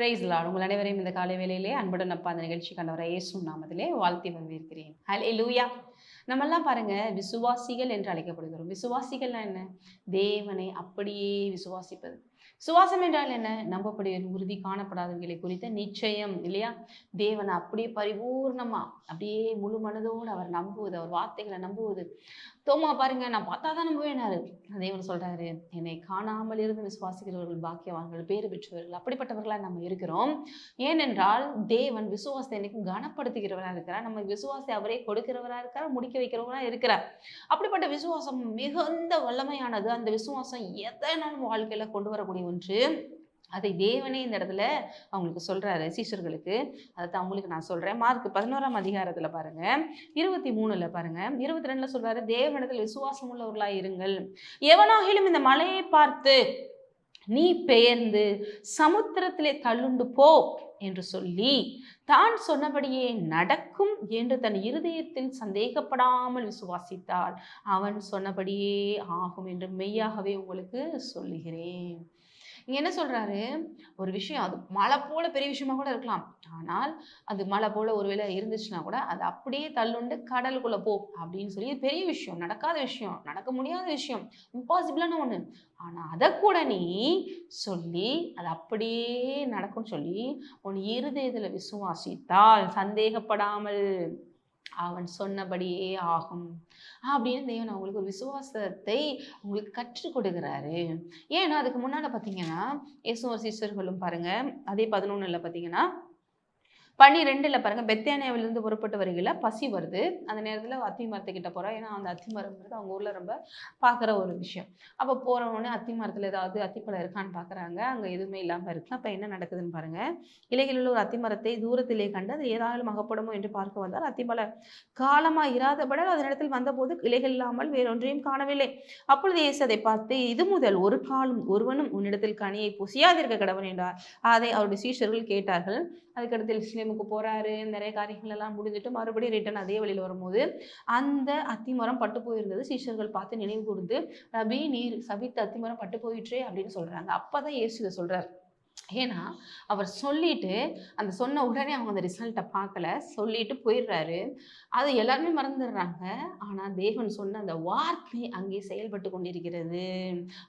Price Lord உங்கள் அனைவரையும் இந்த காலை வேலையிலே அன்புடன் அப்பா அந்த நிகழ்ச்சி கண்டவரை இயேசு நாமத்திலே வாழ்த்தி வரவேற்கிறேன். ஹலே லூயா நம்மெல்லாம் பாருங்க விசுவாசிகள் என்று அழைக்கப்படுகிறோம். விசுவாசிகள்னா என்ன? தேவனை அப்படியே விசுவாசிப்பது. சுவாசம் என்றால் என்ன? நம்பப்படிய உறுதி காணப்படாதவங்களை குறித்த நிச்சயம் இல்லையா? தேவனை அப்படியே பரிபூர்ணமா அப்படியே முழு மனதோடு அவர் நம்புவது அவர் வார்த்தைகளை நம்புவது. தோமா பாருங்க நான் பார்த்தா தான் நம்புவேனாரு தேவன் சொல்றாரு என்னை காணாமல் இருந்து விசுவாசிக்கிறவர்கள் பாக்கியவான்கள் பேர் பெற்றவர்கள் அப்படிப்பட்டவர்களா நம்ம இருக்கிறோம். ஏனென்றால் தேவன் விசுவாசத்தை என்னைக்கும் கனப்படுத்துகிறவரா இருக்கிறார். நம்ம விசுவாசத்தை அவரே கொடுக்கிறவரா இருக்கிறார் முடிக்க வைக்கிறவரா இருக்கிறார். அப்படிப்பட்ட விசுவாசம் மிகுந்த வல்லமையானது. அந்த விசுவாசம் எதை நம்ம வாழ்க்கையில கொண்டு வரக்கூடிய ஒன்று. அதை தேவனே இந்த இடத்துல அவங்களுக்கு சொல்றாரு சீஷர்களுக்கு. அதை தான் அவங்களுக்கு நான் சொல்றேன். மார்க் பதினோராம் அதிகாரத்துல பாருங்க. இருபத்தி மூணுல பாருங்க. இருபத்தி ரெண்டுல சொல்றாரு தேவனிடத்தில் விசுவாசம் உள்ளவர்களாக இருங்கள். எவனாகிலும் இந்த மலையை பார்த்து நீ பெயர்ந்து சமுத்திரத்திலே தள்ளுண்டு போ என்று சொல்லி தான் சொன்னபடியே நடக்கும் என்று தன் இருதயத்தில் சந்தேகப்படாமல் விசுவாசித்தாள். அவன் சொன்னபடியே ஆகும் என்று மெய்யாகவே உங்களுக்கு சொல்லுகிறேன். இங்க என்ன சொல்றாரு? ஒரு விஷயம் அது மழை போல பெரிய விஷயமா கூட இருக்கலாம். ஆனால் அது மழை போல ஒருவேளை இருந்துச்சுன்னா கூட அது அப்படியே தள்ளுண்டு கடலுக்குள்ள போ அப்படின்னு சொல்லி பெரிய விஷயம் நடக்காத விஷயம் நடக்க முடியாத விஷயம் இம்பாசிபிளான ஒண்ணு. ஆனா அதை கூட நீ சொல்லி அது அப்படியே நடக்கும்னு சொல்லி உன் இருதயத்துல விசுவாசித்தால் சந்தேகப்படாமல் அவன் சொன்னபடியே ஆகும். அப்படின்னு தேவன் அவங்களுக்கு ஒரு விசுவாசத்தை உங்களுக்கு கற்றுக் கொடுக்குறாரு. ஏன்னா அதுக்கு முன்னால பார்த்தீங்கன்னா இயேசுவர் சிஸ்டர்களும் பாருங்க அதே பதினொன்னுல பார்த்தீங்கன்னா பன்னிரெண்டில் பாருங்க பெத்தானியாவிலிருந்து புறப்பட்டு வருகையில் பசி வருது. அந்த நேரத்துல அத்தி மரத்துக்கிட்ட போறா. ஏன்னா அந்த அத்தி அவங்க ஊரில் ரொம்ப பார்க்குற ஒரு விஷயம். அப்போ போகிறவொடனே அத்தி மரத்தில் ஏதாவது அத்திப்பழம் இருக்கான்னு பார்க்குறாங்க அங்க எதுவுமே இல்லாம இருக்கு. அப்ப என்ன நடக்குதுன்னு பாருங்க. இலைகளில் உள்ள ஒரு அத்தி மரத்தை தூரத்திலே கண்டு அது ஏதாவது மகப்படமோ என்று பார்க்க வந்தால் அத்திப்பழ காலமா இராதபட அதனிடத்தில் வந்தபோது இலைகள் இல்லாமல் வேறொன்றையும் காணவில்லை. அப்பொழுது இயேசு அதை பார்த்து இது முதல் ஒரு காலம் ஒருவனும் உன்னிடத்தில் கனியை புசியாதிருக்க கடவன் என்றார். அதை அவருடைய சீஷர்கள் கேட்டார்கள். அதுக்கடுத்து இஸ்லேமுக்கு போகிறாரு நிறைய காரியங்கள் எல்லாம் முடிஞ்சிட்டு மறுபடியும் ரிட்டன் அதே வழியில் வரும்போது அந்த அத்திமரம் பட்டு போயிருந்தது. சீஷர்கள் பார்த்து நினைவு கூர்ந்து ரபி நீர் சபித்த அத்திமரம் பட்டு போயிற்றே அப்படின்னு சொல்கிறாங்க அப்போ தான் இயேசு இதை சொல்கிறார் ஏன்னா அவர் சொல்லிட்டு அந்த சொன்ன உடனே அவங்க அந்த ரிசல்ட்டை பார்க்கல. சொல்லிட்டு போயிடுறாரு. அது எல்லாருமே மறந்துடுறாங்க. ஆனால் தேவன் சொன்ன அந்த வார்த்தை அங்கே செயல்பட்டு கொண்டிருக்கிறது.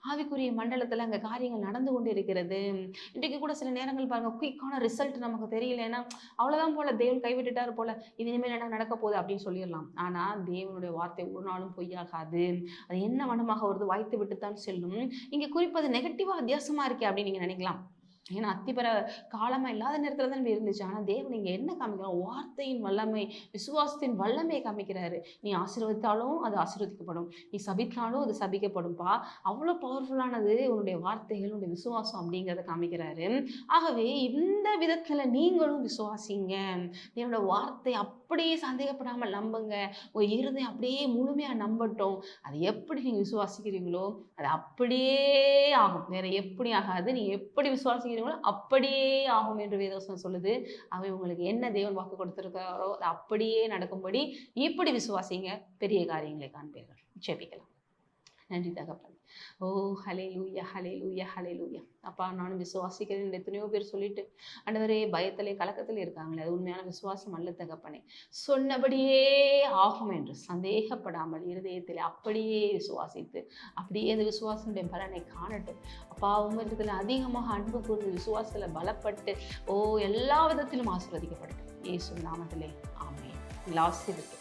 ஆவிக்குரிய மண்டலத்தில் அங்கே காரியங்கள் நடந்து கொண்டு இருக்கிறது இன்றைக்கு கூட சில நேரங்கள் பாருங்கள் குயிக்கான ரிசல்ட் நமக்கு தெரியலன்னா அவ்வளோதான் போல தேவன் கைவிட்டுட்டார் போல. இது இனிமேல் என்ன நடக்க போகுது அப்படின்னு சொல்லிடலாம். ஆனால் தேவனுடைய வார்த்தை ஒரு நாளும் பொய்யாகாது. அது என்ன வனமாக வருது வாய்த்து விட்டுத்தான் செல்லும். இங்கே குறிப்பது நெகட்டிவாக வித்தியாசமாக இருக்கே அப்படின்னு நீங்கள் நினைக்கலாம். ஏன்னா அத்திபர காலமாக இல்லாத நேரத்தில் தான் இருந்துச்சு. ஆனால் தேவன் நீங்கள் என்ன காமிக்கிறோம் வார்த்தையின் வல்லமை விசுவாசத்தின் வல்லமையை காமிக்கிறாரு. நீ ஆசீர்வதித்தாலும் அது ஆசீர்வதிக்கப்படும். நீ சபித்தாலும் அது சபிக்கப்படும்பா. அவ்வளோ பவர்ஃபுல்லானது உன்னுடைய வார்த்தைகள் உன்னுடைய விசுவாசம் அப்படிங்கிறத காமிக்கிறாரு. ஆகவே இந்த விதத்தில் நீங்களும் விசுவாசிங்க. என்னோட வார்த்தை அப்படியே சந்தேகப்படாமல் நம்புங்க. உங்க இருதயம் அப்படியே முழுமையாக நம்பட்டும். அது எப்படி நீங்கள் விசுவாசிக்கிறீங்களோ அது அப்படியே ஆகும். வேற எப்படி ஆகாது. நீ எப்படி விசுவாசிக்கிறீங்களோ அப்படியே ஆகும் என்று வேதவசனம் சொல்லுது. அவை உங்களுக்கு என்ன தேவன் வாக்கு கொடுத்துருக்காரோ அது அப்படியே நடக்கும்படி இப்படி விசுவாசிங்க. பெரிய காரியங்களை காண்பீர்கள். ஜெபிக்கலாம். நன்றி தகப்பன். ஓ ஹலே லூயா ஹலே லூயா ஹலே லூயா அப்பா நானும் விசுவாசிக்கிறேன் எத்தனையோ பேர் சொல்லிட்டு ஆண்டவரே பயத்திலே கலக்கத்தில் இருக்காங்களே அது உண்மையான விசுவாசம் அல்ல தகப்பனே. சொன்னபடியே ஆகும் என்று சந்தேகப்படாமல் இருதயத்தில் அப்படியே விசுவாசித்து அப்படியே அந்த விசுவாசனுடைய பலனை காணட்டும். அப்பா உங்களிடத்தில் அதிகமாக அன்பு கூர்ந்து விசுவாசத்தில் பலப்பட்டு ஓ எல்லா விதத்திலும் ஆசீர்வதிக்கப்படட்டும். ஏசு நாமத்திலே ஆமென். ஆசீர்வதிக்கப்படும்